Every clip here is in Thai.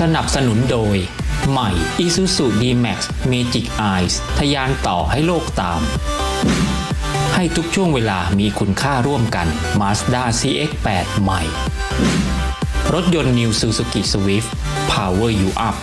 สนับสนุนโดย ใหม่ Isuzu D-Max Magic Eyes ทะยานต่อให้โลกตาม ให้ทุกช่วงเวลามีคุณค่าร่วมกัน Mazda CX-8 ใหม่ รถยนต์ New Suzuki Swift Power You Up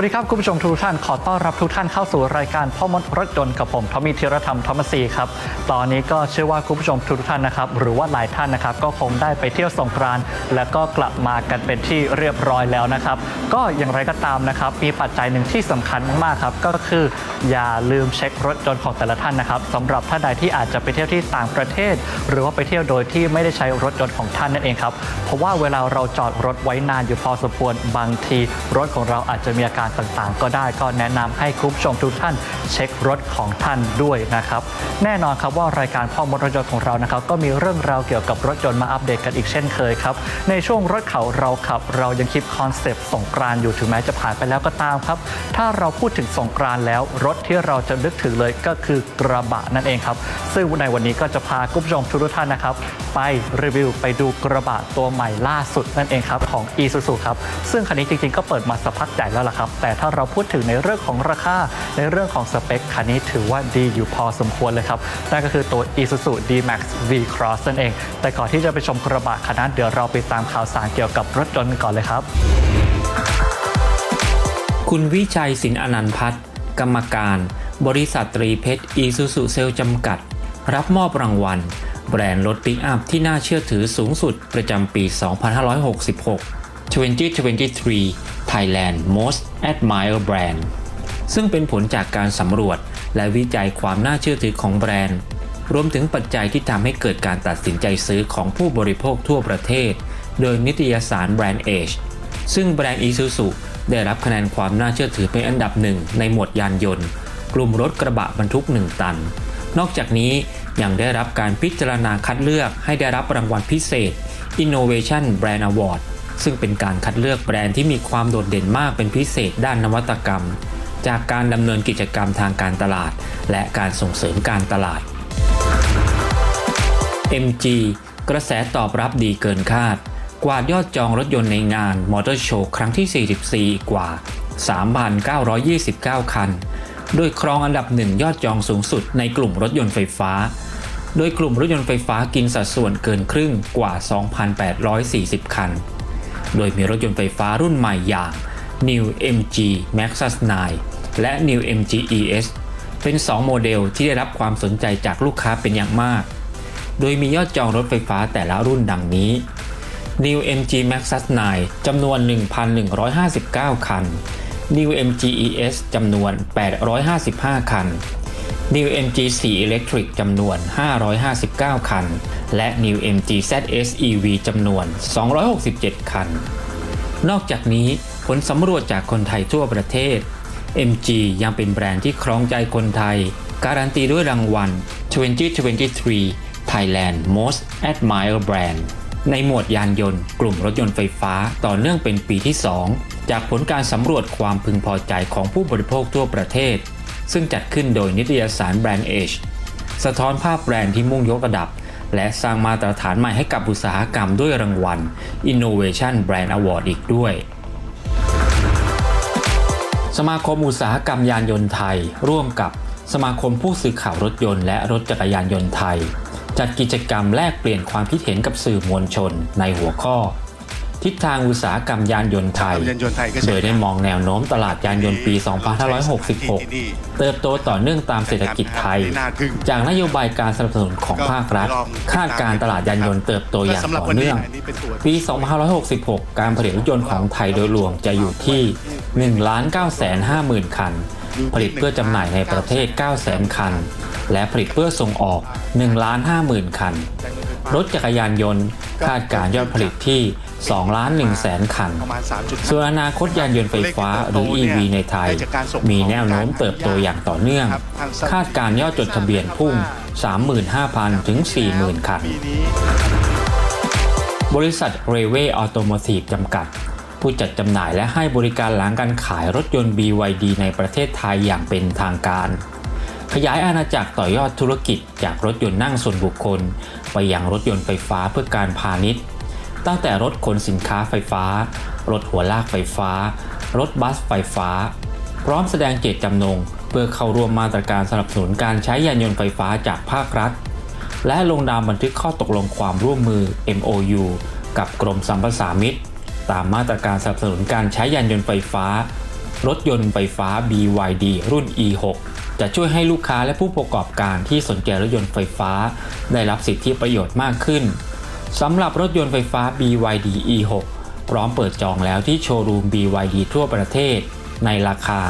วัสดีครับ คุณผู้ชมทุกท่าน ขอต้อนรับทุกท่านเข้าสู่รายการพ่อมดรถยนต์กับผมทอมมี่ธีรธรรมทอมัสซีครับ ตอนนี้ก็เชื่อว่าคุณผู้ชมทุกท่านนะครับ หรือว่าหลายท่านนะครับ ก็คงได้ไปเที่ยวสงกรานต์แล้วก็กลับมากันเป็นที่เรียบร้อยแล้วนะครับ ก็อย่างไรก็ตามนะครับ มีปัจจัยหนึ่งที่สำคัญมากๆครับ ก็คืออย่าลืมเช็ครถยนต์ของแต่ละท่านนะครับสำหรับท่านใดที่อาจจะไปเที่ยวที่ต่างประเทศ หรือว่าไปเที่ยวโดยที่ไม่ได้ใช้รถยนต์ของท่านนั่นเองครับ เพราะว่าเวลาเราจอดรถไว้นานอยู่พอสมควรบางที รถของเราอาจจะมีอาการต่างๆ ก็ได้ก็แนะนำให้คุณผู้ชมทุกท่านเช็ครถของท่านด้วยนะครับ แน่นอนครับว่ารายการพ่อมดรถยนต์ของเรานะครับ ก็มีเรื่องราวเกี่ยวกับรถยนต์มาอัปเดตกันอีกเช่นเคยครับ ในช่วงรถเขาเราขับ เรายังคิดคอนเซปต์สงกรานอยู่ถึงแม้จะผ่านไปแล้วก็ตามครับ ถ้าเราพูดถึงสงกรานแล้วรถที่เราจะนึกถึงเลยก็คือกระบะนั่นเองครับ ซึ่งในวันนี้ก็จะพาคุณผู้ชมทุกท่านนะครับ ไปรีวิวไปดูกระบะตัวใหม่ล่าสุดนั่นเองครับของ e s u s u ครับซึ่งคันนี้จริงๆก็เปิดมาสักพักใหญ่แล้วล่ะครับแต่ถ้าเราพูดถึงในเรื่องของราคา ในเรื่องของสเปคคันนี้ถือว่าดีอยู่พอสมควรเลยครับ นั่นก็คือตัว Isuzu D-Max V-Cross นั่นเอง แต่ก่อนที่จะไปชมกระบะคันนั้นเดี๋ยวเราไปตามข่าวสารเกี่ยวกับรถยนต์กันก่อนเลยครับ คุณวิชัยสินอนันต์พัฒน์กรรมการ บริษัทตรีเพชรอีซูซูเซลจำกัด รับมอบรางวัล แบรนด์รถปิกอัพที่น่าเชื่อถือสูงสุดประจำปี 2566 2023 Thailand Most Admired Brand ซึ่งเป็นผลจากการสำรวจและวิจัยความน่าเชื่อถือของแบรนด์ รวมถึงปัจจัยที่ทำให้เกิดการตัดสินใจซื้อของผู้บริโภคทั่วประเทศ โดยนิตยสารแบรนด์เอชซึ่งแบรนด์ Isuzu ได้รับคะแนนความน่าเชื่อถือเป็นอันดับหนึ่งในหมวดยานยนต์ กลุ่มรถกระบะบรรทุก 1 ตัน นอกจากนี้ยังได้รับการพิจารณาคัดเลือกให้ได้รับรางวัลพิเศษ Innovation Brand Award ซึ่งเป็นการคัดเลือกแบรนด์ที่มีความโดดเด่นมากเป็นพิเศษด้านนวัตกรรม จากการดำเนินกิจกรรมทางการตลาด และการส่งเสริมการตลาด MG กระแสตอบรับดีเกินคาด กวาดยอดจองรถยนต์ในงานมอเตอร์โชว์ครั้งที่ 44 กว่า 3,929 คัน โดยครองอันดับหนึ่งยอดจองสูงสุดในกลุ่มรถยนต์ไฟฟ้า โดยกลุ่มรถยนต์ไฟฟ้ากินสัดส่วนเกินครึ่งกว่า 2,840 คัน โดยมีรถยนต์ไฟฟ้ารุ่นใหม่อย่าง New MG Maxus 9 และ New MG ES เป็น 2 โมเดลที่ได้รับความสนใจจากลูกค้าเป็นอย่างมาก โดยมียอดจองรถไฟฟ้าแต่ละรุ่นดังนี้ New MG Maxus 9 จำนวน 1,159 คัน New MG ES จำนวน 855 คัน New MG 4 Electric จำนวน 559 คัน และ New MG ZS EV จำนวน 267 คัน นอกจากนี้ผลสำรวจจากคนไทยทั่วประเทศ MG ยังเป็นแบรนด์ที่ครองใจคนไทย การันตีด้วยรางวัล 2023 Thailand Most Admired Brand ในหมวดยานยนต์กลุ่มรถยนต์ไฟฟ้าต่อเนื่องเป็นปีที่ 2 จากผลการสำรวจความพึงพอใจของผู้บริโภคทั่วประเทศ ซึ่งจัดขึ้นโดยนิตยสารแบรนด์เอชสะท้อนภาพแบรนด์ที่มุ่งยกระดับ และสร้างมาตรฐานใหม่ให้กับอุตสาหกรรมด้วยรางวัล Innovation Brand Award อีกด้วย สมาคมอุตสาหกรรมยานยนต์ไทย ร่วมกับสมาคมผู้สื่อข่าวรถยนต์และรถจักรยานยนต์ไทย จัดกิจกรรมแลกเปลี่ยนความคิดเห็นกับสื่อมวลชนในหัวข้อ ทิศทางอุตสาหกรรมยานยนต์ไทยยานยนต์ไทยก็ใช่โดยได้มองแนวโน้มตลาดยานยนต์ปี 2566 เติบโตต่อเนื่องตามเศรษฐกิจไทย จากนโยบายการสนับสนุนของภาครัฐ คาดการณ์ตลาดยานยนต์เติบโตอย่างต่อเนื่อง ปี 2566 การผลิตรถยนต์ของไทยโดยรวมจะอยู่ที่ 1 9 5 0 0 0 0 คัน ผลิตเพื่อจำหน่ายในประเทศ 9 0 0 0 0 0 คัน และผลิตเพื่อส่งออก 1 5 0 0 0 0 คัน รถจักรยานยนต์คาดการณ์ยอดผลิตที่ 2ล้าน1แสนคันประมาณ3.5ส่วนอนาคตยานยนต์ไฟฟ้าหรือ EV ในไทย มีแนวโน้มเติบโตอย่างต่อเนื่อง คาดการณ์ยอดจดทะเบียนพุ่ง 35,000 ถึง 40,000 คันปีนี้บริษัทเรเวออโตโมทีฟจำกัด ผู้จัดจำหน่ายและให้บริการหลังการขายรถยนต์ BYD ในประเทศไทยอย่างเป็นทางการขยายอาณาจักรต่อยอดธุรกิจจากรถยนต์นั่งส่วนบุคคล ไปยังรถยนต์ไฟฟ้าเพื่อการพาณิชย์ ตั้งแต่รถขนสินค้าไฟฟ้า รถหัวลากไฟฟ้า รถบัสไฟฟ้า พร้อมแสดงเจตจำนง เพื่อเข้าร่วมมาตรการสนับสนุนการใช้ยานยนต์ไฟฟ้าจากภาครัฐ และลงนามบันทึกข้อตกลงความร่วมมือ MOU กับกรมสัมปทามิตร ตามมาตรการสนับสนุนการใช้ยานยนต์ไฟฟ้า รถยนต์ไฟฟ้า BYD รุ่น E6 จะช่วยให้ลูกค้าและผู้ประกอบการที่สนใจรถยนต์ไฟฟ้า ได้รับสิทธิประโยชน์มากขึ้น สำหรับรถยนต์ไฟฟ้า BYD E6 พร้อมเปิดจองแล้วที่โชว์รูม BYD ทั่วประเทศ ในราคา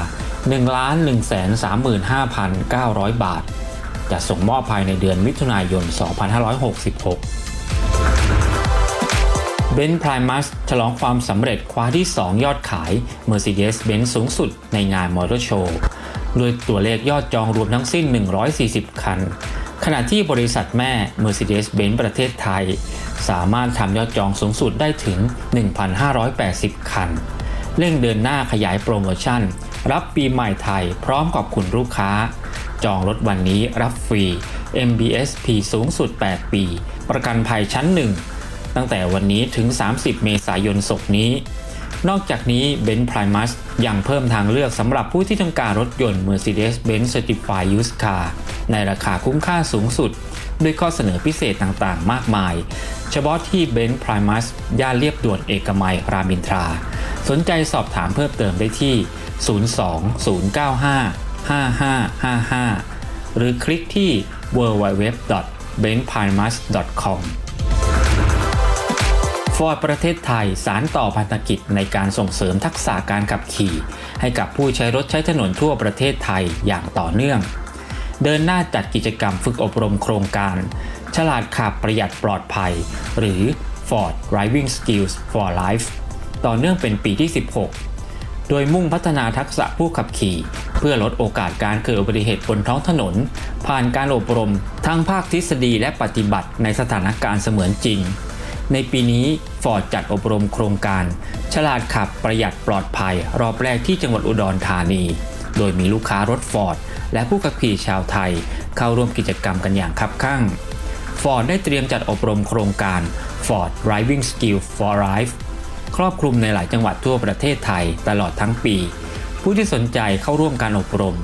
1,135,900 บาท จะส่งมอบภายในเดือนมิถุนายน 2566เบนซ์พ i มัสฉลองความสำเร็จคว้าที่ 2 ยอดขาย Mercedes-Benz สูงสุดในงานมอเตอร์โชว์ด้วยตัวเลขยอดจองรวมทั้งสิ้น 140 คัน ขณะที่บริษัทแม่ Mercedes-Benz ประเทศไทย สามารถทำยอดจองสูงสุดได้ถึง 1,580 คัน เร่งเดินหน้าขยายโปรโมชั่น รับปีใหม่ไทยพร้อมขอบคุณลูกค้า จองรถวันนี้รับฟรี MBSP สูงสุด 8 ปี ประกันภัยชั้น 1 ตั้งแต่วันนี้ถึง 30 เมษายนศกนี้ นอกจากนี้ b e n z Primus ยังเพิ่มทางเลือกสำหรับผู้ที่ต้องการรถยนต์ Mercedes-Benz Certified Used Car ในราคาคุ้มค่าสูงสุด ด้วยข้อเสนอพิเศษต่างๆ มากมาย เฉพาะที่ b e n z Primus ย่านเรียบด่วนเอกมัยรามอินทรา สนใจสอบถามเพิ่มเติมได้ที่ 02-095-5555 หรือคลิกที่ www.benprimus.com ฟอร์ดประเทศไทยสารต่อพันธกิจในการส่งเสริมทักษะการขับขี่ ให้กับผู้ใช้รถใช้ถนนทั่วประเทศไทยอย่างต่อเนื่อง เดินหน้าจัดกิจกรรมฝึกอบรมโครงการ ฉลาดขับประหยัดปลอดภัย หรือ Ford Driving Skills for Life ต่อเนื่องเป็นปีที่ 16 โดยมุ่งพัฒนาทักษะผู้ขับขี่ เพื่อลดโอกาสการเกิดอุบัติเหตุบนท้องถนน ผ่านการอบรมทั้งภาคทฤษฎีและปฏิบัติในสถานการณ์เสมือนจริง ในปีนี้ฟอร์ดจัดอบรมโครงการ ฉลาดขับประหยัดปลอดภัย รอบแรกที่จังหวัดอุดรธานี โดยมีลูกค้ารถฟอร์ด และผู้ขับขี่ชาวไทย เข้าร่วมกิจกรรมกันอย่างคับคั่งฟอร์ดได้เตรียมจัดอบรมโครงการ Ford Driving Skill for Life ครอบคลุมในหลายจังหวัดทั่วประเทศไทยตลอดทั้งปี ผู้ที่สนใจเข้าร่วมการอบรม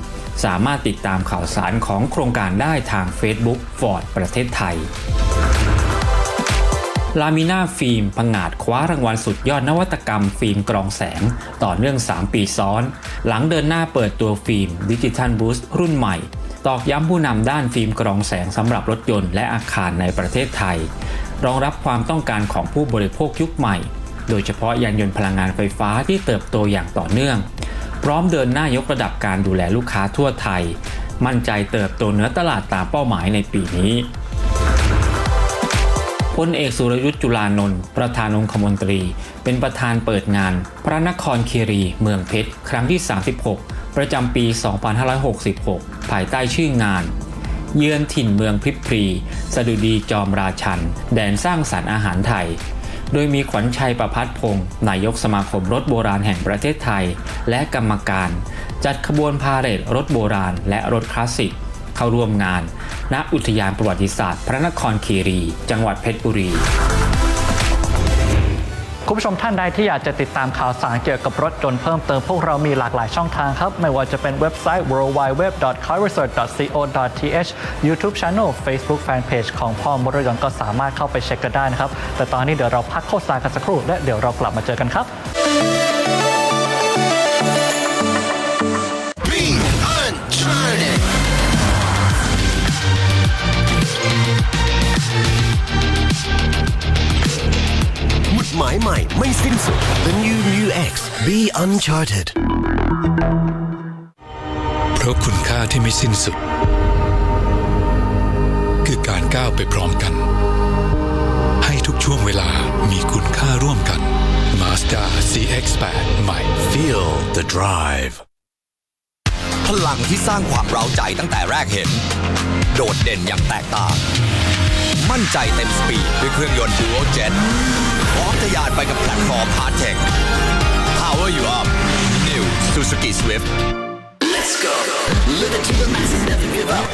สามารถติดตามข่าวสารของโครงการได้ทาง Facebook Ford ประเทศไทย ลามิน่าฟิล์มผงาดคว้ารางวัลสุดยอดนวัตกรรม ฟิล์มกรองแสง ต่อเนื่อง 3 ปีซ้อน หลังเดินหน้าเปิดตัวฟิล์มดิจิทัลบูสต์รุ่นใหม่ ตอกย้ำผู้นำด้านฟิล์มกรองแสงสำหรับรถยนต์และอาคารในประเทศไทย รองรับความต้องการของผู้บริโภคยุคใหม่ โดยเฉพาะยานยนต์พลังงานไฟฟ้าที่เติบโตอย่างต่อเนื่อง พร้อมเดินหน้ายกระดับการดูแลลูกค้าทั่วไทย มั่นใจเติบโตเหนือตลาดตามเป้าหมายในปีนี้ พลเอกสุรยุทธ์จุลานนท์ประธานองคมนตรี เป็นประธานเปิดงาน พระนครคีรีเมืองเพชร ครั้งที่ 36 ประจำปี 2566 ภายใต้ชื่องาน เยือนถิ่นเมืองพิพรี สดุดีจอมราชัน แดนสร้างสรรค์อาหารไทย โดยมีขวัญชัยประพัฒพงศ์นายกสมาคมรถโบราณแห่งประเทศไทย และกรรมการ จัดขบวนพาเหรดรถโบราณและรถคลาสสิก เข้าร่วมงาน ณ อุทยานประวัติศาสตร์ พระนครคีรี จังหวัดเพชรบุรีคุณผู้ชมท่านใดที่อยากจะติดตามข่าวสารเกี่ยวกับรถยนต์เพิ่มเติมพวกเรามีหลากหลายช่องทางครับ ไม่ว่าจะเป็นเว็บไซต์ worldwide.carresearch.co.th YouTube Channel Facebook Fanpage ของพ่อมรยนต์ก็สามารถเข้าไปเช็คกันได้นะครับ แต่ตอนนี้เดี๋ยวเราพักโฆษณากันสักครู่และเดี๋ยวเรากลับมาเจอกันครับ Một mãi mãi ไม่สิ้นสุด The new Mu X Be uncharted. เพราะคุณค่าที่ไม่สิ้นสุด คือการก้าวไปพร้อมกัน ให้ทุกช่วงเวลามีคุณค่าร่วมกัน Mazda CX-8 ใหม่ Feel the drive. พลังที่สร้างความเร้าใจตั้งแต่แรกเห็น โดดเด่นอย่างแตกต่าง มั่นใจเต็มสปีดด้วยเครื่องยนต์ Dual Jet พร้อมทะยานไปกับแพลตฟอร์ม Hard Tech Power you up New Suzuki Swift Let's go. Live it to the max and never give up.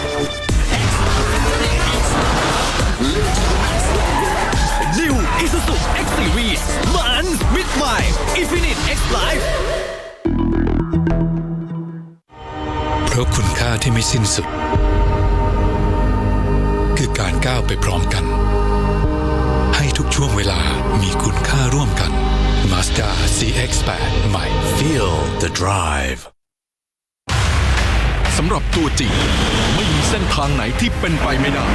New Isuzu X Series มิดใหม่ Infinite X Life เพราะคุณค่าที่ไม่สิ้นสุด คือการก้าวไปพร้อมกันให้ ทุกช่วงเวลามีคุณค่าร่วมกัน Mazda CX-8 ใหม่ Feel the drive สำหรับตัวจริง ไม่มีเส้นทางไหนที่เป็นไปไม่ได้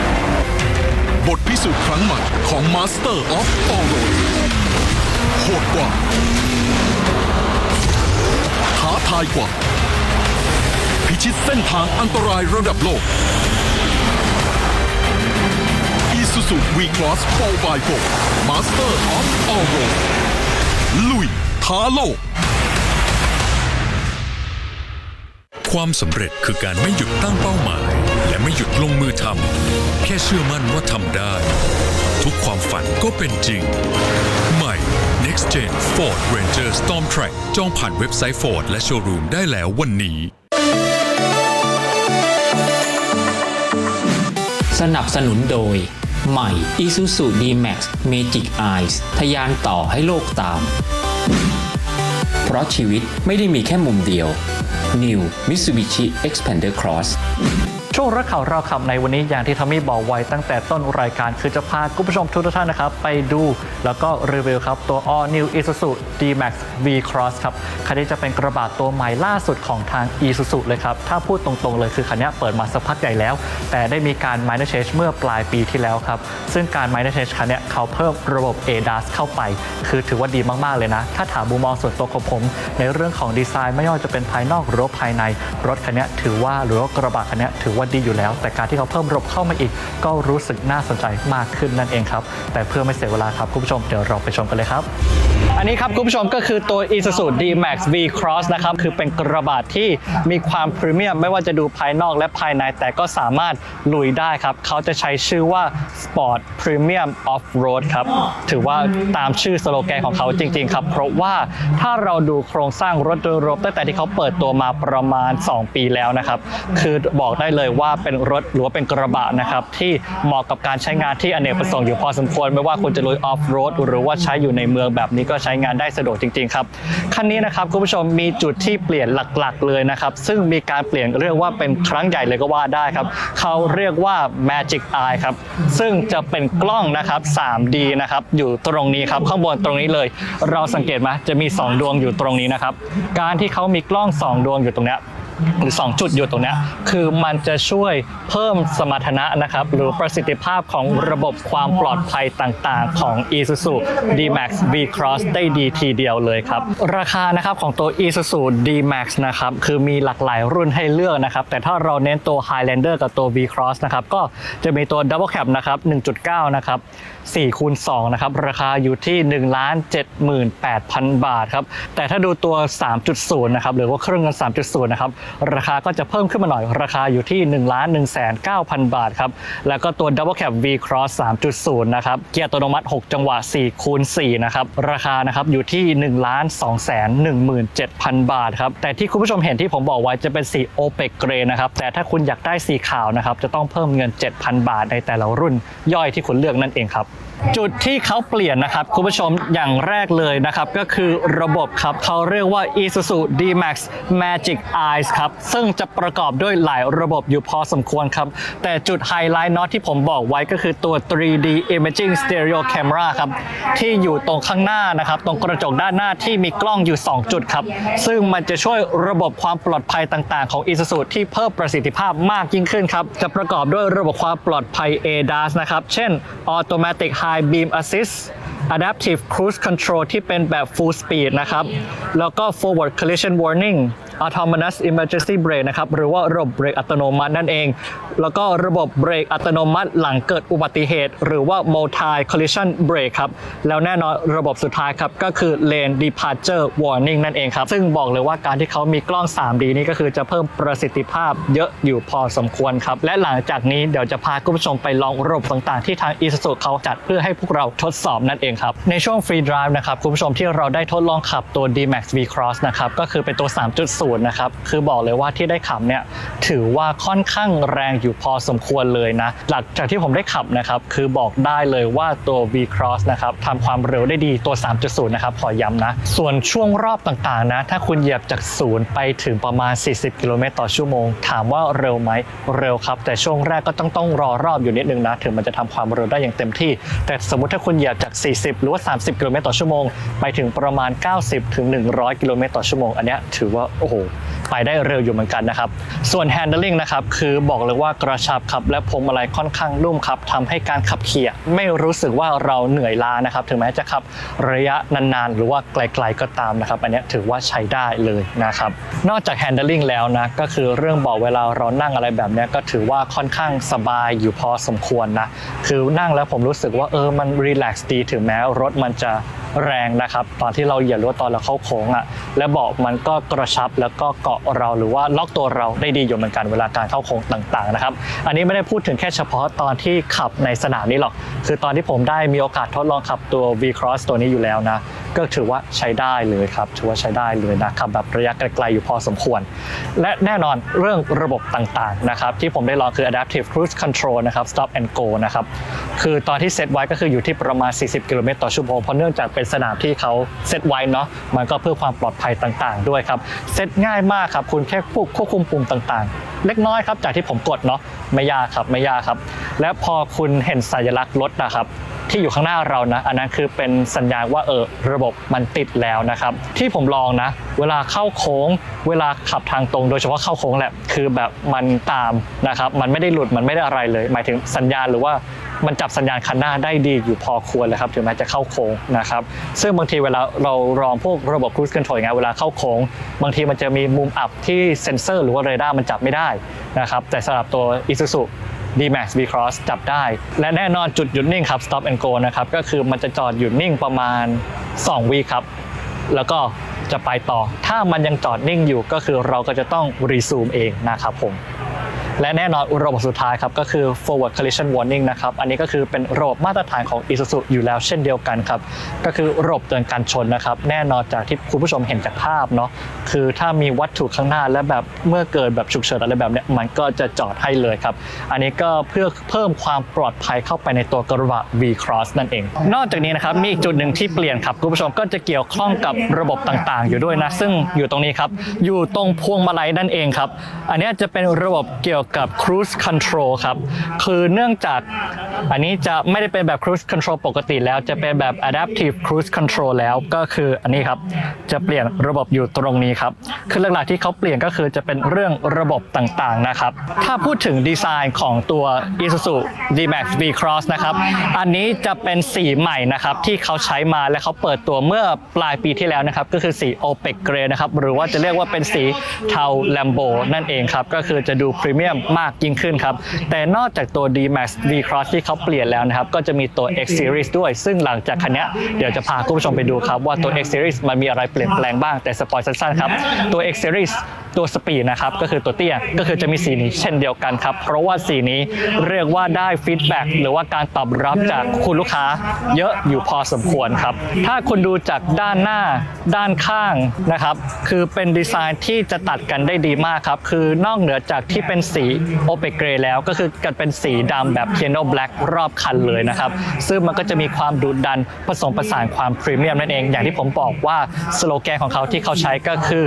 บทพิสูจน์ครั้งใหม่ของ Master of All Road โหดกว่า ท้าทายกว่า พิชิตเส้นทางอันตรายระดับโลก Isuzu V-Cross 4x4 Master of All Roads ลุยท้าโลก ความสำเร็จคือการไม่หยุดตั้งเป้าหมาย และไม่หยุดลงมือทำแค่เชื่อมั่นว่าทำได้ ทุกความฝันก็เป็นจริง ใหม่ Next Gen Ford Ranger Storm Track จองผ่านเว็บไซต์ Ford และโชว์รูมได้แล้ววันนี้สนับสนุนโดย ใหม่ Isuzu D-Max Magic Eyes ทะยานต่อให้โลกตาม เพราะชีวิตไม่ได้มีแค่มุมเดียว New Mitsubishi Xpander Cross ช่วงรักข่าวเราขับในวันนี้อย่างที่ทอมมี่บอกไว้ตั้งแต่ต้นรายการคือจะพาคุณผู้ชมทุกท่านนะครับ ไปดูแล้วก็รีวิวครับ ตัว All New Isuzu D-Max V Cross ครับ คันนี้จะเป็นกระบะตัวใหม่ล่าสุดของทาง Isuzu เลยครับ ถ้าพูดตรงๆเลยคือคันนี้เปิดมาสักพักใหญ่แล้ว แต่ได้มีการ minor change เมื่อปลายปีที่แล้วครับ ซึ่งการ minor change คันนี้เขาเพิ่มระบบ ADAS เข้าไป คือถือว่าดีมากๆเลยนะ ถ้าถามมุมมองส่วนตัวของผม ในเรื่องของดีไซน์ไม่ว่าจะเป็นภายนอกหรือว่าภายในรถคันนี้ถือว่าหรือว่ากระบะคันนี้ถือว่าดีอยู่แล้ว แต่การที่เขาเพิ่มระบบเข้ามาอีก ก็รู้สึกน่าสนใจมากขึ้นนั่นเองครับ แต่เพื่อไม่เสียเวลาครับคุณผู้ชมเดี๋ยวเราไปชมกันเลยครับ อันนี้ครับคุณผู้ชมก็คือตัว Isuzu D-Max V Cross นะครับ คือเป็นกระบะที่มีความพรีเมียมไม่ว่าจะดูภายนอกและภายในแต่ก็สามารถลุยได้ครับ เขาจะใช้ชื่อว่า Sport Premium Off Road ครับ ถือว่าตามชื่อสโลแกนของเขาจริง ๆ ครับ เพราะว่าถ้าเราดูโครงสร้างรถโดยรวมตั้งแต่ที่เขาเปิดตัวมาประมาณ 2 ปีแล้วนะครับ คือบอกได้เลยว่าเป็นรถหรือว่าเป็นกระบะนะครับที่เหมาะกับการใช้งานที่อเนกประสงค์อยู่พอสมควรไม่ว่าคุณจะลุยออฟโรดหรือว่าใช้อยู่ในเมืองแบบนี้ก็ใช้งานได้สะดวกจริงๆครับคันนี้นะครับคุณผู้ชมมีจุดที่เปลี่ยนหลักๆเลยนะครับซึ่งมีการเปลี่ยนเรียกว่าเป็นครั้งใหญ่เลยก็ว่าได้ครับเขาเรียกว่า Magic Eye ครับซึ่งจะเป็นกล้องนะครับ 3D นะครับอยู่ตรงนี้ครับข้างบนตรงนี้เลย เราสังเกตไหมจะมี 2 ดวงอยู่ตรงนี้นะครับการที่เขามีกล้อง 2 ดวงอยู่ตรงนี้ หรือ 2 จุดอยู่ตรงนี้คือมันจะช่วยเพิ่มสมรรถนะนะครับ หรือประสิทธิภาพของระบบความปลอดภัยต่างๆ ของ Isuzu D-Max V-Cross ได้ดีทีเดียวเลยครับ ราคานะครับของตัว Isuzu D-Max นะครับ คือมีหลากหลายรุ่นให้เลือกนะครับ แต่ถ้าเราเน้นตัว Highlander กับตัว V-Cross นะครับ ก็จะมีตัว Double Cab นะครับ 1.9 นะครับ 4คูณ2นะครับราคาอยู่ที่1 78,000 บาทครับแต่ถ้าดูตัว 3.0นะครับหรือว่าเครื่องยนต์3.0นะครับราคาก็จะเพิ่มขึ้นมาหน่อยราคาอยู่ที่ 1 1 9 0 0 0 บาทครับแล้วก็ตัว Double Cab V Cross 3.0นะครับเกียร์อัตโนมัติ 6 จังหวะ4คูณ4นะครับราคานะครับอยู่ที่ 1 2 1 7 0 0 0 บาทครับแต่ที่คุณผู้ชมเห็นที่ผมบอกไว้จะเป็นสี OPEC Gray นะครับแต่ถ้าคุณอยากได้สีขาวนะครับจะต้องเพิ่มเงิน 7,000 บาทในแต่ละรุ่นย่อยที่คุณเลือกนั่นเองครับจุดที่เขาเปลี่ยนนะครับคุณผู้ชมอย่างแรกเลยนะครับก็คือระบบครับเขาเรียกว่า Isuzu D-Max Magic Eyes ครับซึ่งจะประกอบด้วยหลายระบบอยู่พอสมควรครับ แต่จุดไฮไลท์น็อตที่ผมบอกไว้ก็คือตัว 3D Imaging Stereo Camera ครับที่อยู่ตรงข้างหน้านะครับ ตรงกระจกด้านหน้าที่มีกล้องอยู่ 2 จุดครับ ซึ่งมันจะช่วยระบบความปลอดภัยต่างๆ ของ Isuzu ที่เพิ่มประสิทธิภาพมากยิ่งขึ้นครับจะประกอบด้วยระบบความปลอดภัย ADAS นะครับเช่น Automatic Automatic High Beam Assist Adaptive Cruise Control ที่เป็นแบบ Full Speed นะครับ แล้วก็ Forward Collision Warning Autonomous Emergency Brake นะครับหรือว่าระบบเบรกอัตโนมัตินั่นเอง แล้วก็ระบบเบรกอัตโนมัติหลังเกิดอุบัติเหตุ หรือว่า Multi Collision Brake ครับแล้วแน่นอนระบบสุดท้ายครับก็คือ Lane Departure Warning นั่นเองครับซึ่งบอกเลยว่าการที่เขามีกล้อง 3D นี่ก็คือจะเพิ่มประสิทธิภาพเยอะอยู่พอสมควรครับและหลังจากนี้เดี๋ยวจะพาคุณผู้ชมไปลองระบบต่างๆ ที่ทาง Isuzu เขาจัดเพื่อให้พวกเราทดสอบนั่นเองครับในช่วง Free Drive นะครับคุณผู้ชมที่เราได้ทดลองขับตัว D-Max V Cross นะครับก็คือเป็นตัว 3.0 3.0นะครับคือบอกเลยว่าที่ได้ขับเนี่ยถือว่าค่อนข้างแรงอยู่พอสมควรเลยนะ หลังจากที่ผมได้ขับนะครับคือบอกได้เลยว่าตัว V Cross นะครับทำความเร็วได้ดีตัว 3.0 นะครับขอย้ำนะ ส่วนช่วงรอบต่างๆนะถ้าคุณเหยียบจากศูนย์ไปถึงประมาณ 40 กิโลเมตรต่อชั่วโมง ถามว่าเร็วไหมเร็วครับ แต่ช่วงแรกก็ต้องต้องรอรอบอยู่นิดนึงนะ ถึงมันจะทำความเร็วได้อย่างเต็มที่ แต่สมมติถ้าคุณเหยียบจาก 40 หรือว่า 30 กิโลเมตรต่อชั่วโมง ไปถึงประมาณ 90 ถึง 100 กิโลเมตรต่อชั่วโมง อันเนี้ยถือว่าโอ้โหไปได้เร็วอยู่เหมือนกันนะครับ ส่วน handling นะครับ คือบอกเลยว่ากระชับครับ และพวงมาลัยค่อนข้างนุ่มครับทำให้การขับขี่ไม่รู้สึกว่าเราเหนื่อยล้านะครับ ถึงแม้จะขับระยะนานๆ หรือว่าไกลๆก็ตามนะครับ อันนี้ถือว่าใช้ได้เลยนะครับ นอกจาก handling แล้วนะ ก็คือเรื่องเบอกเวลาเรานั่งอะไรแบบนี้ก็ถือว่าค่อนข้างสบายอยู่พอสมควรนะ คือนั่งแล้วผมรู้สึกว่าเออ มันรีแลกซ์ดี ถึงแม้รถมันจะ แรงนะครับ ตอนที่เราเหยียบรถตอนเราเข้าโค้งอะ่ะและเบาะมันก็กระชับแล้วก็เกาะเราหรือว่าล็อกตัวเราได้ดีอยู่เหมือนกันเวลาการเข้าโค้งต่างๆนะครับ อันนี้ไม่ได้พูดถึงแค่เฉพาะตอนที่ขับในสนามนี้หรอก คือตอนที่ผมได้มีโอกาสทดลองขับตัว V Cross ตัวนี้อยู่แล้วนะ ก็ถือว่าใช้ได้เลยครับถือว่าใช้ได้เลยนะขับแบบระยะไกลๆอยู่พอสมควร และแน่นอนเรื่องระบบต่างๆนะครับที่ผมได้ลองคือ adaptive cruise control นะครับ stop and go นะครับคือตอนที่เซตไว้ก็คืออยู่ที่ประมาณ 40 กิโลเมตรต่อชั่วโมงเพราะเนื่องจากเป็นสนามที่เขาเซตไว้เนาะมันก็เพื่อความปลอดภัยต่างๆ ด้วยครับเซตง่ายมากครับคุณแค่ควบคุมปุ่มต่างๆ เล็กน้อยครับจากที่ผมกดเนาะไม่ยากครับไม่ยากครับ และพอคุณเห็นสัญลักษณ์รถนะครับที่อยู่ข้างหน้าเรานะ อันนั้นคือเป็นสัญญาณว่าเออระบบมันติดแล้วนะครับ ที่ผมลองนะ เวลาเข้าโค้ง เวลาขับทางตรง โดยเฉพาะเข้าโค้งแหละคือแบบมันตามนะครับ มันไม่ได้หลุดมันไม่ได้อะไรเลย หมายถึงสัญญาณหรือว่า มันจับสัญญาณคันหน้าได้ดีอยู่พอควรเลยครับถึงแม้จะเข้าโค้งนะครับซึ่งบางทีเวลาเราลองพวกระบบ cruise control อย่างเงี้ยเวลาเข้าโค้ง บางทีมันจะมีมุมอับที่เซ็นเซอร์หรือว่าเรดาร์มันจับไม่ได้นะครับแต่สำหรับตัว Isuzu D-Max V Cross จับได้ และแน่นอนจุดหยุดนิ่งครับ stop and go นะครับก็คือมันจะจอดหยุดนิ่งประมาณ 2วิครับแล้วก็จะไปต่อ ถ้ามันยังจอดนิ่งอยู่ก็คือเราก็จะต้องรีซูมเองนะครับผม และแน่นอนระบบสุดท้ายครับก็คือ forward collision warning นะครับ อันนี้ก็คือเป็นระบบมาตรฐานของ Isuzu อยู่แล้วเช่นเดียวกันครับ ก็คือระบบเตือนการชนนะครับ แน่นอนจากที่คุณผู้ชมเห็นจากภาพเนาะคือถ้ามีวัตถุข้างหน้าและแบบเมื่อเกิดแบบฉุกเฉินอะไรแบบเนี้ยมันก็จะจอดให้เลยครับ อันนี้ก็เพื่อเพิ่มความปลอดภัยเข้าไปในตัวกระบะ V Cross นั่นเอง นอกจากนี้นะครับมีอีกจุดหนึ่งที่เปลี่ยนครับคุณผู้ชมก็จะเกี่ยวข้องกับระบบต่างๆ อยู่ด้วยนะซึ่งอยู่ตรงนี้ครับอยู่ตรงพวงมาลัยนั่นเองครับอันนี้จะเป็นระบบเกี่ยวกับ cruise control ครับ คือเนื่องจากอันนี้จะไม่ได้เป็นแบบ cruise control ปกติแล้วจะเป็นแบบ adaptive cruise control แล้วก็คืออันนี้ครับ จะเปลี่ยนระบบอยู่ตรงนี้ครับ คือหลักๆที่เขาเปลี่ยนก็คือจะเป็นเรื่องระบบต่างๆนะครับ ถ้าพูดถึงดีไซน์ของตัว Isuzu D-Max V Cross นะครับ อันนี้จะเป็นสีใหม่นะครับที่เขาใช้มาและเขาเปิดตัวเมื่อปลายปีที่แล้วนะครับก็คือสี OPEC Gray นะครับหรือว่าจะเรียกว่าเป็นสีเทา Lambo นั่นเองครับก็คือจะดูพรีเมียมมากยิ่งขึ้นครับ แต่นอกจากตัว D-Max V Cross ที่เขาเปลี่ยนแล้วนะครับ ก็จะมีตัว X Series ด้วย ซึ่งหลังจากคันนี้เดี๋ยวจะพาคุณผู้ชมไปดูครับว่าตัว X Series มันมีอะไรเปลี่ยนแปลงบ้างแต่สปอยสั้นๆครับตัว X Series ตัวสปีดนะครับก็คือตัวเตี้ยก็คือจะมีสีนี้เช่นเดียวกันครับ เพราะว่าสีนี้เรียกว่าได้ฟีดแบ็กหรือว่าการตอบรับจากคุณลูกค้า เยอะอยู่พอสมควรครับ ถ้าคุณดูจากด้านหน้าด้านข้างนะครับ คือเป็นดีไซน์ที่จะตัดกันได้ดีมากครับ คือนอกเหนือจากที่เป็นสีโอเปเกรแล้วก็คือกันเป็นสีดำแบบ piano black รอบคันเลยนะครับ ซึ่งมันก็จะมีความดุดันผสมผสานความพรีเมียมนั่นเอง อย่างที่ผมบอกว่าสโลแกนของเขาที่เขาใช้ก็คือ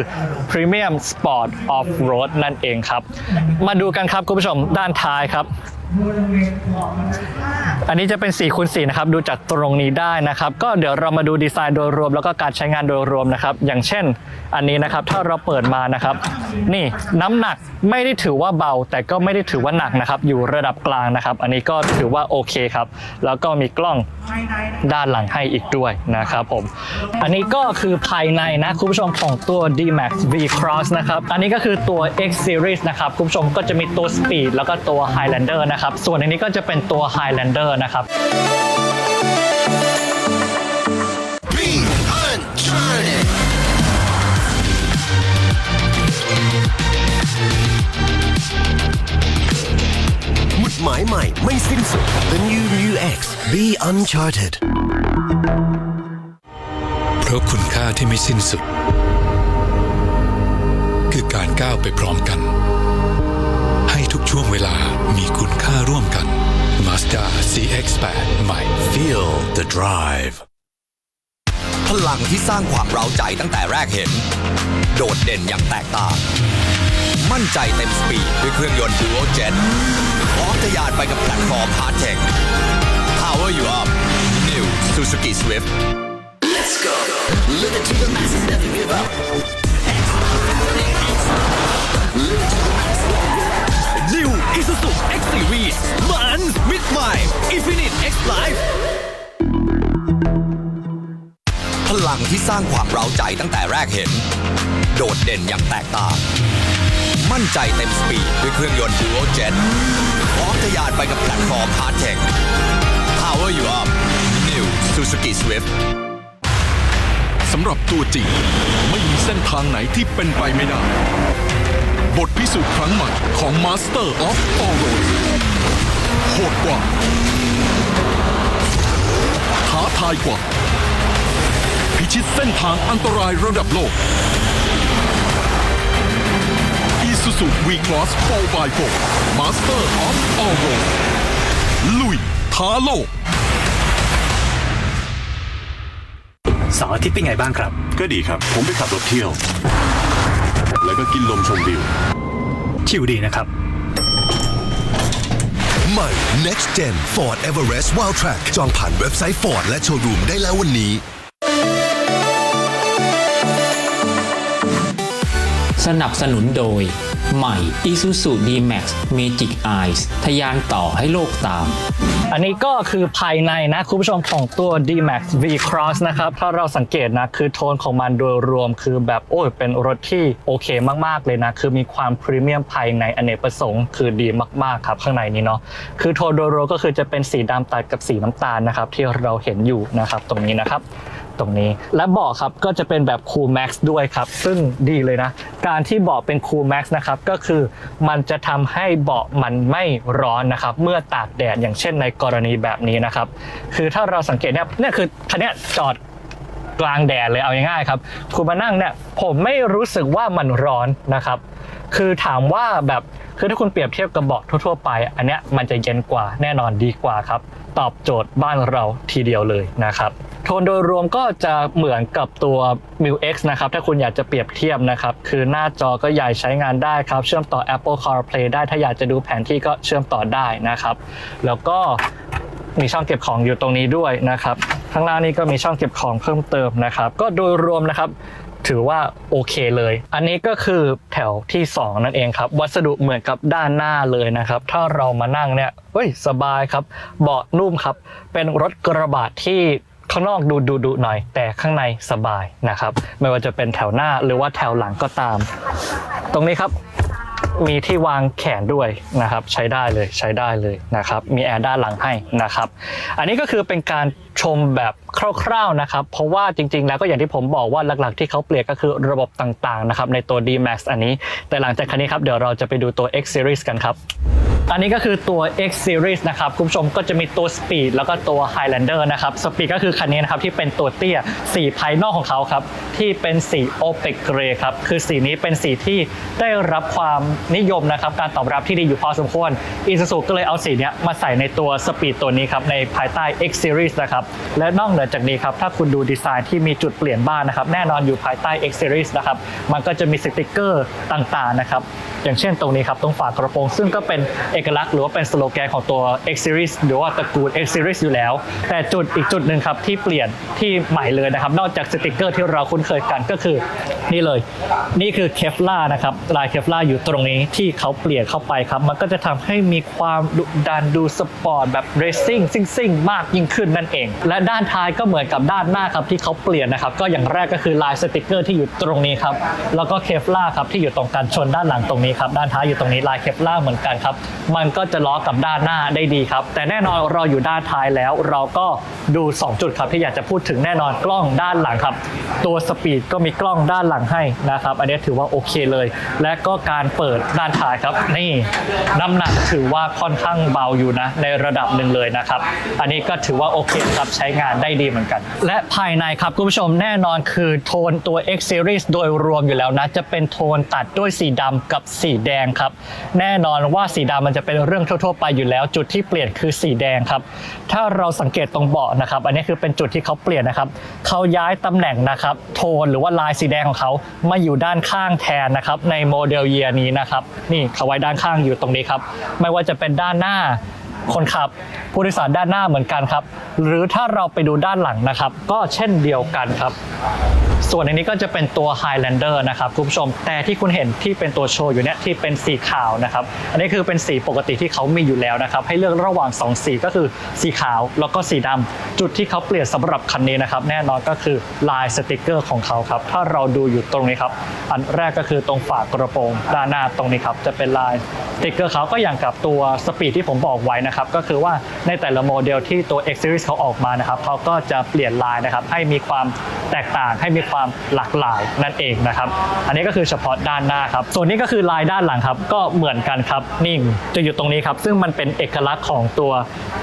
Premium Sport Off Road นั่นเองครับ มาดูกันครับคุณผู้ชมด้านท้ายครับ อันนี้จะเป็น4คูณ4นะครับดูจากตรงนี้ได้นะครับ ก็เดี๋ยวเรามาดูดีไซน์โดยรวมแล้วก็การใช้งานโดยรวมนะครับ อย่างเช่น อันนี้นะครับถ้าเราเปิดมานะครับ นี่น้ำหนักไม่ได้ถือว่าเบา แต่ก็ไม่ได้ถือว่าหนักนะครับ อยู่ระดับกลางนะครับ อันนี้ก็ถือว่าโอเคครับ แล้วก็มีกล้องด้านหลังให้อีกด้วยนะครับผม อันนี้ก็คือภายในนะคุณผู้ชมของตัว D-Max V Cross นะครับ อันนี้ก็คือตัว X Series นะครับคุณผู้ชมก็จะมีตัว Speed แล้วก็ตัว Highlander นะครับส่วนอันนี้ก็จะเป็นตัว Highlander นะครับ Be uncharted. Một mãi mãi ไม่สิ้นสุด The new Mu X Be uncharted. เพราะคุณค่าที่ไม่สิ้นสุด คือการก้าวไปพร้อมกันให้ทุก ช่วงเวลามีคุณค่าร่วมกัน Mazda CX-8 ใหม่ Feel the drive พลังที่สร้างความเร้าใจตั้งแต่แรกเห็น โดดเด่นอย่างแตกต่าง มั่นใจเต็มสปีดด้วยเครื่องยนต์ Dual Jet พร้อมทะยานไปกับแพลตฟอร์ม Hard Tech Power you up New Suzuki Swift Let's go. Live it to the max Never give up. New Isuzu X Series มันมิดใหม่ Infinite X Life พลังที่สร้างความเร้าใจตั้งแต่แรกเห็น โดดเด่นอย่างแตกต่าง มั่นใจเต็มสปีดด้วยเครื่องยนต์ Dual Jet พร้อมทะยานไปกับแพลตฟอร์ม Hard Tech Power you up New Suzuki Swift สำหรับตัวจริง ไม่มีเส้นทางไหนที่เป็นไปไม่ได้ บทพิสูจน์ครั้งใหม่ของ Master of All Roads โหดกว่า ท้าทายกว่า พิชิตเส้นทางอันตรายระดับโลก Isuzu V-Cross 4x4 Master of All Roads ลุยท้าโลกเสาร์อาทิตย์เป็นไงบ้างครับ ก็ดีครับ ผมไปขับรถเที่ยว แล้วก็กินลมชมวิว ชิวดีนะครับ ใหม่ Next Gen Ford Everest Wild Track จองผ่านเว็บไซต์ Ford และโชว์รูมได้แล้ววันนี้ สนับสนุนโดย ใหม่ Isuzu D-Max Magic Eyes ทะยานต่อให้โลกตาม อันนี้ก็คือภายในนะ คุณผู้ชมของตัว D-Max V Cross นะครับ ถ้าเราสังเกตนะ คือโทนของมันโดยรวมคือแบบโอ้ยเป็นรถที่โอเคมาก ๆ เลยนะ คือมีความพรีเมียมภายในอเนกประสงค์คือดีมาก ๆ ครับ ข้างในนี้เนาะคือโทนโดยรวมก็คือจะเป็นสีดำตัดกับสีน้ำตาลนะครับที่เราเห็นอยู่นะครับตรงนี้นะครับ ตรงนี้ และเบาะครับก็จะเป็นแบบ Cool Max ด้วยครับ ซึ่งดีเลยนะ การที่เบาะเป็น Cool Max นะครับก็คือมันจะทำให้เบาะมันไม่ร้อนนะครับ เมื่อตากแดดอย่างเช่นในกรณีแบบนี้นะครับ คือถ้าเราสังเกตเนี่ยเนี่ยคือคันนี้จอดกลางแดดเลยเอาง่ายๆครับ คุณมานั่งเนี่ยผมไม่รู้สึกว่ามันร้อนนะครับ คือถามว่าแบบคือถ้าคุณเปรียบเทียบกับเบาะทั่วๆไป อันเนี้ยมันจะเย็นกว่าแน่นอนดีกว่าครับ ตอบโจทย์บ้านเราทีเดียวเลยนะครับโทนโดยรวมก็จะเหมือนกับตัว m i l X นะครับถ้าคุณอยากจะเปรียบเทียบนะครับคือหน้าจอก็ใหญ่ใช้งานได้ครับ เชื่อมต่อ Apple CarPlay ได้ถ้าอยากจะดูแผนที่ก็เชื่อมต่อได้นะครับ แล้วก็มีช่องเก็บของอยู่ตรงนี้ด้วยนะครับข้างล่างนี้ก็มีช่องเก็บของเพิ่มเติมนะครับ ก็โดยรวมนะครับ ถือว่าโอเคเลย อันนี้ก็คือแถวที่ 2 นั่นเองครับ วัสดุเหมือนกับด้านหน้าเลยนะครับ ถ้าเรามานั่งเนี่ยเฮ้ยสบายครับ เบาะนุ่มครับ เป็นรถกระบะที่ข้างนอกดูดูดูหน่อย แต่ข้างในสบายนะครับ ไม่ว่าจะเป็นแถวหน้าหรือว่าแถวหลังก็ตาม ตรงนี้ครับ มีที่วางแขนด้วยนะครับ ใช้ได้เลยใช้ได้เลยนะครับ มีแอร์ด้านหลังให้นะครับ อันนี้ก็คือเป็นการชมแบบคร่าวๆนะครับ เพราะว่าจริงๆ แล้วก็อย่างที่ผมบอกว่าหลักๆ ที่เขาเปลี่ยนก็คือระบบต่างๆนะครับในตัว D-Max อันนี้ แต่หลังจากคันนี้ครับเดี๋ยวเราจะไปดูตัว X Series กันครับ อันนี้ก็คือตัว X Series นะครับคุณผู้ชมก็จะมีตัว Speed แล้วก็ตัว Highlander นะครับ Speed ก็คือคันนี้นะครับที่เป็นตัวเตี้ยสีภายนอกของเขาครับที่เป็นสี Opaque Gray ครับคือสีนี้เป็นสีที่ได้รับความนิยมนะครับการตอบรับที่ดีอยู่พอสมควร Isuzu ก็เลยเอาสีนี้มาใส่ในตัว Speed ตัวนี้ครับในภายใต้ X Series นะครับและนอกเหนือจากนี้ครับถ้าคุณดูดีไซน์ที่มีจุดเปลี่ยนบ้างนะครับแน่นอนอยู่ภายใต้ X Series นะครับมันก็จะมีสติกเกอร์ต่างๆนะครับอย่างเช่นตรงนี้ครับตรงฝากระโปรงซึ่งก็เป็นเออกลักษณ์หรือว่าเป็นสโลแกนของตัว X Series หรือว่าตระกูล X Series อยู่แล้ว แต่จุดอีกจุดหนึ่งครับที่เปลี่ยนที่ใหม่เลยนะครับ นอกจากสติกเกอร์ที่เราคุ้นเคยกันก็คือนี่เลย นี่คือเคฟล่านะครับลายเคฟล่าอยู่ตรงนี้ที่เขาเปลี่ยนเข้าไปครับมันก็จะทำให้มีความดุดันดูสปอร์ตแบบเรซซิ่งซิ่งๆมากยิ่งขึ้นนั่นเอง และด้านท้ายก็เหมือนกับด้านหน้าครับที่เขาเปลี่ยนนะครับก็อย่างแรกก็คือลายสติกเกอร์ที่อยู่ตรงนี้ครับแล้วก็เคฟล่าครับที่อยู่ตรงกันชนด้านหลังตรงนี้ครับด้านท้ายอยู่ตรงนี้ลายเคฟลาเหมือนกันครับมันก็จะล้อกับด้านหน้าได้ดีครับ แต่แน่นอนเราอยู่ด้านท้ายแล้วเราก็ดู 2 จุดครับที่อยากจะพูดถึงแน่นอนกล้องด้านหลังครับ ตัวสปีดก็มีกล้องด้านหลังให้นะครับ อันนี้ถือว่าโอเคเลย และก็การเปิดด้านท้ายครับ นี่น้ำหนักถือว่าค่อนข้างเบาอยู่นะ ในระดับหนึ่งเลยนะครับ อันนี้ก็ถือว่าโอเคครับใช้งานได้ดีเหมือนกัน และภายในครับคุณผู้ชมแน่นอนคือโทนตัว X Series โดยรวมอยู่แล้วนะจะเป็นโทนตัดด้วยสีดำกับสีแดงครับ แน่นอนว่าสีดำมันจะเป็นเรื่องทั่วๆไปอยู่แล้ว จุดที่เปลี่ยนคือสีแดงครับ ถ้าเราสังเกตตรงเบาะนะครับ อันนี้คือเป็นจุดที่เขาเปลี่ยนนะครับเขาย้ายตำแหน่งนะครับ โทนหรือว่าลายสีแดงของเขามาอยู่ด้านข้างแทนนะครับในโมเดลเยียนี้นะครับนี่เขาไว้ด้านข้างอยู่ตรงนี้ครับไม่ว่าจะเป็นด้านหน้า คนขับผู้โดยสารด้านหน้าเหมือนกันครับ หรือถ้าเราไปดูด้านหลังนะครับ ก็เช่นเดียวกันครับ ส่วนอันนี้ก็จะเป็นตัว Highlander นะครับคุณผู้ชม แต่ที่คุณเห็นที่เป็นตัวโชว์อยู่เนี่ยที่เป็นสีขาวนะครับ อันนี้คือเป็นสีปกติที่เขามีอยู่แล้วนะครับ ให้เลือกระหว่าง 2 สีก็คือสีขาวแล้วก็สีดำจุดที่เขาเปลี่ยนสำหรับคันนี้นะครับ แน่นอนก็คือลายสติกเกอร์ของเขาครับ ถ้าเราดูอยู่ตรงนี้ครับ อันแรกก็คือตรงฝากระโปรงด้านหน้าตรงนี้ครับจะเป็นลายสติกเกอร์เขาก็อย่างกับตัวสปีดที่ผมบอกไว้นะครับก็คือว่าในแต่ละโมเดลที่ตัว X Series เขาออกมานะครับเขาก็จะเปลี่ยนลายนะครับให้มีความแตกต่างให้มีความหลากหลายนั่นเองนะครับ อันนี้ก็คือเฉพาะด้านหน้าครับ ส่วนนี้ก็คือลายด้านหลังครับ ก็เหมือนกันครับนี่งจะอยู่ตรงนี้ครับ ซึ่งมันเป็นเอกลักษณ์ของตัว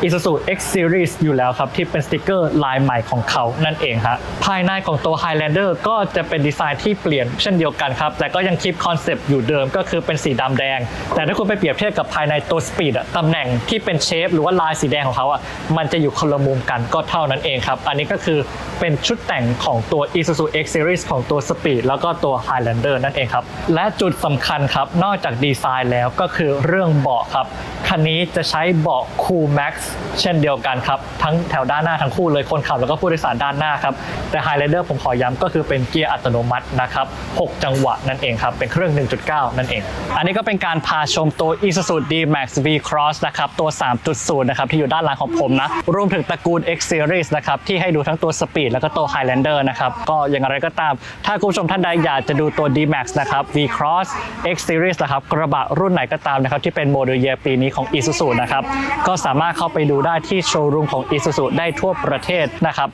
Isuzu X Series อยู่แล้วครับ ที่เป็นสติกเกอร์ลายใหม่ของเขานั่นเองฮะภายในของตัว Highlander ก็จะเป็นดีไซน์ที่เปลี่ยนเช่นเดียวกันครับ แต่ก็ยังคีปคอนเซปต์อยู่เดิมก็คือเป็นสีดำแดง แต่ถ้าคุณไปเปรียบเทียบกับภายในตัว Speed ตำแหน่งที่เป็นเชฟหรือว่าลายสีแดงของเขาอะมันจะอยู่คนละมุมกันก็เท่านั้นเองครับ อันนี้ก็คือเป็นชุดแต่งของตัว Isuzu X Series ของตัว Speed แล้วก็ตัว Highlander นั่นเองครับ และจุดสำคัญครับ นอกจากดีไซน์แล้วก็คือเรื่องเบาะครับ คันนี้จะใช้เบาะ Cool Max เช่นเดียวกันครับ ทั้งแถวด้านหน้าทั้งคู่เลยคนขับแล้วก็ผู้โดยสารด้านหน้าครับ แต่ Highlander ผมขอย้ำก็คือเป็นเกียร์อัตโนมัตินะครับ 6 จังหวะนั่นเองครับ เป็นเครื่อง 1.9 นั่นเอง อันนี้ก็เป็นการพาชมตัว Isuzu D-Max V Cross นะครับตัว3.0 นะครับที่อยู่ด้านหลังของผมนะ รวมถึงตระกูล X Series นะครับที่ให้ดูทั้งตัว Speed แล้วก็ตัว Highlander นะครับก็อย่างไรก็ตาม ถ้าคุณผู้ชมท่านใดอยากจะดูตัว D-Max นะครับ V Cross X Series นะครับกระบะรุ่นไหนก็ตามนะครับที่เป็นโมเดลเยียร์ปีนี้ของ Isuzu นะครับก็สามารถเข้าไปดูได้ที่โชว์รูมของ Isuzu ได้ทั่วประเทศนะครับ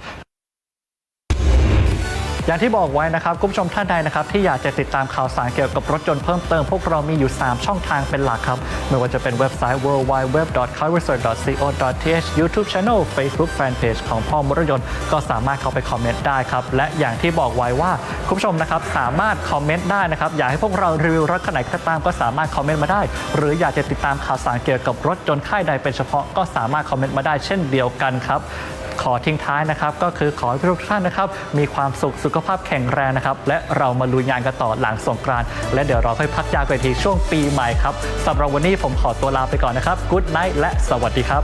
อย่างที่บอกไว้นะครับคุณผู้ชมท่านใดนะครับที่อยากจะติดตามข่าวสารเกี่ยวกับรถยนต์เพิ่มเติมพวกเรามีอยู่ 3 ช่องทางเป็นหลักครับ ไม่ว่าจะเป็นเว็บไซต์ worldwideweb.carresearch.co.th YouTube Channel Facebook Fanpage ของพ่อมรถยนต์ ก็สามารถเข้าไปคอมเมนต์ได้ครับและอย่างที่บอกไว้ว่าคุณผู้ชมนะครับสามารถคอมเมนต์ได้นะครับอยากให้พวกเรารีวิวรถคันไหนก็ตามก็สามารถคอมเมนต์มาได้ หรืออยากจะติดตามข่าวสารเกี่ยวกับรถยนต์ค่ายใดเป็นเฉพาะก็สามารถคอมเมนต์มาได้เช่นเดียวกันครับ ขอทิ้งท้ายนะครับก็คือขอให้ทุกท่านนะครับมีความสุขสุขภาพแข็งแรงนะครับและเรามาลุยงานกันต่อหลังสงกรานต์และเดี๋ยวเราค่อยพักยาวไปทีช่วงปีใหม่ครับสำหรับวันนี้ผมขอตัวลาไปก่อนนะครับ Good night และสวัสดีครับ